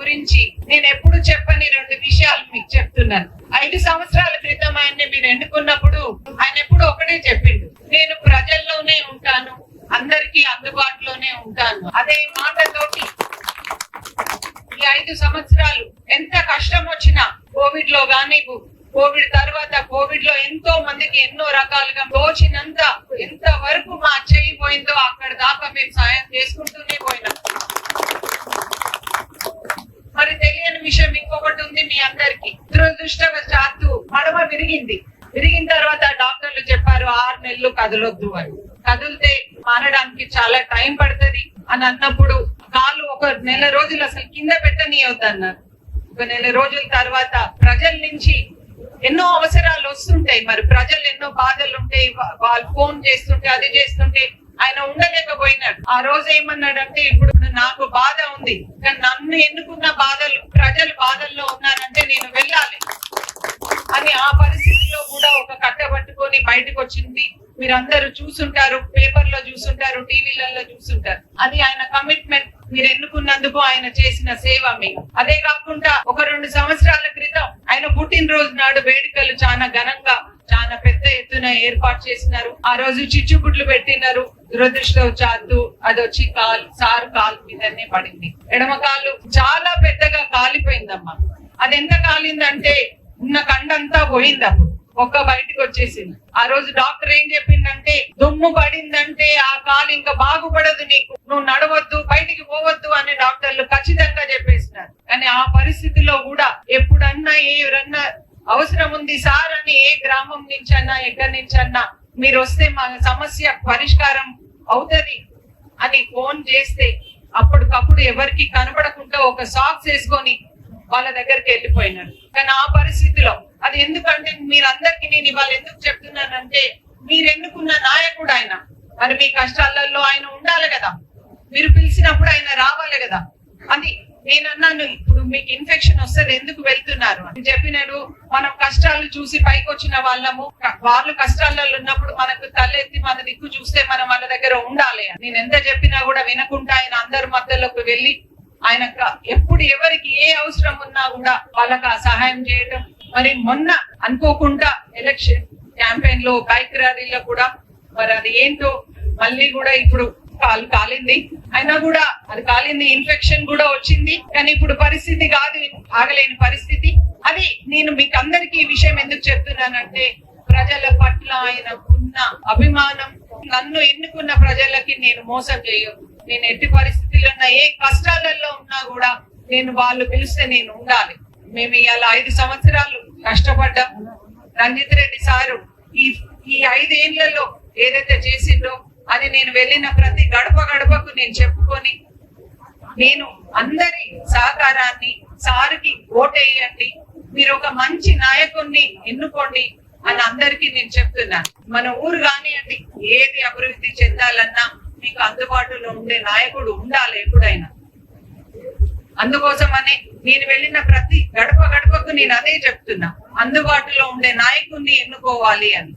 గురించి నేను ఎప్పుడు చెప్పని రెండు విషయాలు మీకు చెప్తున్నాను. ఐదు సంవత్సరాల క్రితం ఆయన్ని మీరు ఎన్నుకున్నప్పుడు ఆయన ఎప్పుడు ఒకటే చెప్పిండు. నేను ప్రజల్లోనే ఉంటాను అందరికీ అందుబాటులోనే ఉంటాను. అదే మాటతోటి ఈ ఐదు సంవత్సరాలు ఎంత కష్టం వచ్చినా కోవిడ్లో గానీ కోవిడ్ తర్వాత కోవిడ్లో ఎంతో మందికి ఎన్నో రకాలుగా తోచినంత ఎంత వరకు మా చేయి పోయిందో అక్కడ దాకా మేము సాయం చేసుకుంటూనే పోయినాం మరి తెలియని విషయం ఇంకొకటి మీ అందరికి. దురదృష్టవశాత్తు మడమ విరిగింది. విరిగిన తర్వాత డాక్టర్లు చెప్పారు ఆరు నెలలు కదలొద్దు అని. కదిలితే మారడానికి చాలా టైం పడుతుంది అని అన్నప్పుడు కాలు ఒక నెల రోజులు అసలు కింద పెట్టనీ అన్నారు. ఒక నెల రోజుల తర్వాత ప్రజల నుంచి ఎన్నో అవసరాలు వస్తుంటాయి. మరి ప్రజలు ఎన్నో బాధలు ఉంటాయి వాళ్ళు ఫోన్ చేస్తుంటే అది చేస్తుంటే ఆయన ఉండలేకపోయినాడు. ఆ రోజు ఏమన్నాడంటే ఇప్పుడు నాకు బాధ ఉంది. కానీ నన్ను ఎన్నుకున్న బాధలు ప్రజలు బాధల్లో ఉన్నారంటే నేను వెళ్ళాలి. అని ఆ పరిస్థితిలో కూడా ఒక కట్ట పట్టుకొని బయటకు వచ్చింది. మీరందరూ చూసుంటారు పేపర్లో చూసుంటారు టీవీలలో చూసుంటారు. అది ఆయన కమిట్మెంట్ మీరు ఎన్నుకున్నందుకు ఆయన చేసిన సేవ మీకు అదే కాకుండా ఒక రెండు సంవత్సరాల క్రితం ఆయన పుట్టినరోజు నాడు వేడుకలు చాలా ఘనంగా చాలా పెద్ద ఎత్తున ఏర్పాటు చేసినారు. ఆ రోజు చిచ్చుబుడ్లు పెట్టినారు. దురదృష్టవశాత్తు అది వచ్చి కాల్ సార్ కాల్ మీదనే పడింది. ఎడమ కాలు చాలా పెద్దగా కాలిపోయిందమ్మా. అది ఎంత కాలిందంటే ఉన్న కండంతా పోయింది అప్పుడు. ఒక్క బయటకు వచ్చేసింది. ఆ రోజు డాక్టర్ ఏం చెప్పిందంటే దుమ్ము పడిందంటే ఆ కాలు ఇంకా బాగుపడదు నీకు. నువ్వు నడవద్దు బయటికి పోవద్దు అని డాక్టర్లు ఖచ్చితంగా చెప్పేసినారు. కానీ ఆ పరిస్థితిలో కూడా ఎప్పుడన్నా ఎవరన్నా అవసరం ఉంది సార్ అని ఏ గ్రామం నుంచన్నా ఎక్కడి నుంచన్నా మీరు వస్తే మా సమస్య పరిష్కారం అవుతుంది. అని ఫోన్ చేస్తే అప్పటికప్పుడు ఎవరికి కనపడకుండా ఒక సాక్స్ వేసుకొని వాళ్ళ దగ్గరికి వెళ్ళిపోయినారు. కానీ ఆ పరిస్థితిలో అది ఎందుకంటే మీరందరికి నేను ఇవాళ ఎందుకు చెప్తున్నానంటే మీరు ఎన్నుకున్న నాయకుడు ఆయన. మరి మీ కష్టాలలో ఆయన ఉండాలి కదా. మీరు పిలిచినప్పుడు ఆయన రావాలి కదా. అది నేను అన్నాను ఇప్పుడు మీకు ఇన్ఫెక్షన్ వస్తుంది ఎందుకు వెళ్తున్నారు? అని చెప్పినాడు. మనం కష్టాలు చూసి పైకి వచ్చిన వాళ్ళము వాళ్ళు కష్టాలలో ఉన్నప్పుడు మనకు తలెత్తి మన దిక్కు చూస్తే మనం వాళ్ళ దగ్గర ఉండాలి అని. నేను ఎంత చెప్పినా కూడా వినకుండా ఆయన అందరి మధ్యలోకి వెళ్ళి ఆయన ఎప్పుడు ఎవరికి ఏ అవసరం ఉన్నా కూడా వాళ్ళకి ఆ సహాయం చేయటం. మరి మొన్న అనుకోకుండా ఎలక్షన్ క్యాంపెయిన్లో బైక్ ర్యాలీలో కూడా మరి అది ఏంటో మళ్ళీ కూడా ఇప్పుడు కాలు కాలింది. అయినా కూడా అది కాలింది ఇన్ఫెక్షన్ కూడా వచ్చింది. కానీ ఇప్పుడు పరిస్థితి కాదు ఆగలేని పరిస్థితి. అది నేను మీకు అందరికి ఈ విషయం ఎందుకు చెప్తున్నానంటే ప్రజల పట్ల ఆయన ఉన్న అభిమానం నన్ను ఎన్నుకున్న ప్రజలకి నేను మోసం చేయను. నేను ఎట్టి పరిస్థితుల్లో ఉన్నా ఏ కష్టాలలో ఉన్నా కూడా నేను వాళ్ళు పిలిస్తే నేను ఉండాలి. మేము ఇవాళ ఐదు సంవత్సరాలు కష్టపడ్డాం. రంజిత్ రెడ్డి సారు ఈ ఈ ఐదేళ్ళలో ఏదైతే చేసిండో అది నేను వెళ్ళిన ప్రతి గడప గడపకు నేను చెప్పుకొని నేను అందరి సహకారాన్ని సార్కి ఓటేయండి మీరు ఒక మంచి నాయకుడిని ఎన్నుకోండి అని అందరికీ నేను చెప్తున్నాను. మన ఊరు కానివ్వండి ఏది అభివృద్ధి చెందాలన్నా మీకు అందుబాటులో ఉండే నాయకుడు ఉండాలి ఎప్పుడైనా. అందుకోసమని నేను వెళ్ళిన ప్రతి గడప గడపకు నేను అదే చెప్తున్నా. అందుబాటులో ఉండే నాయకుడిని ఎన్నుకోవాలి అని.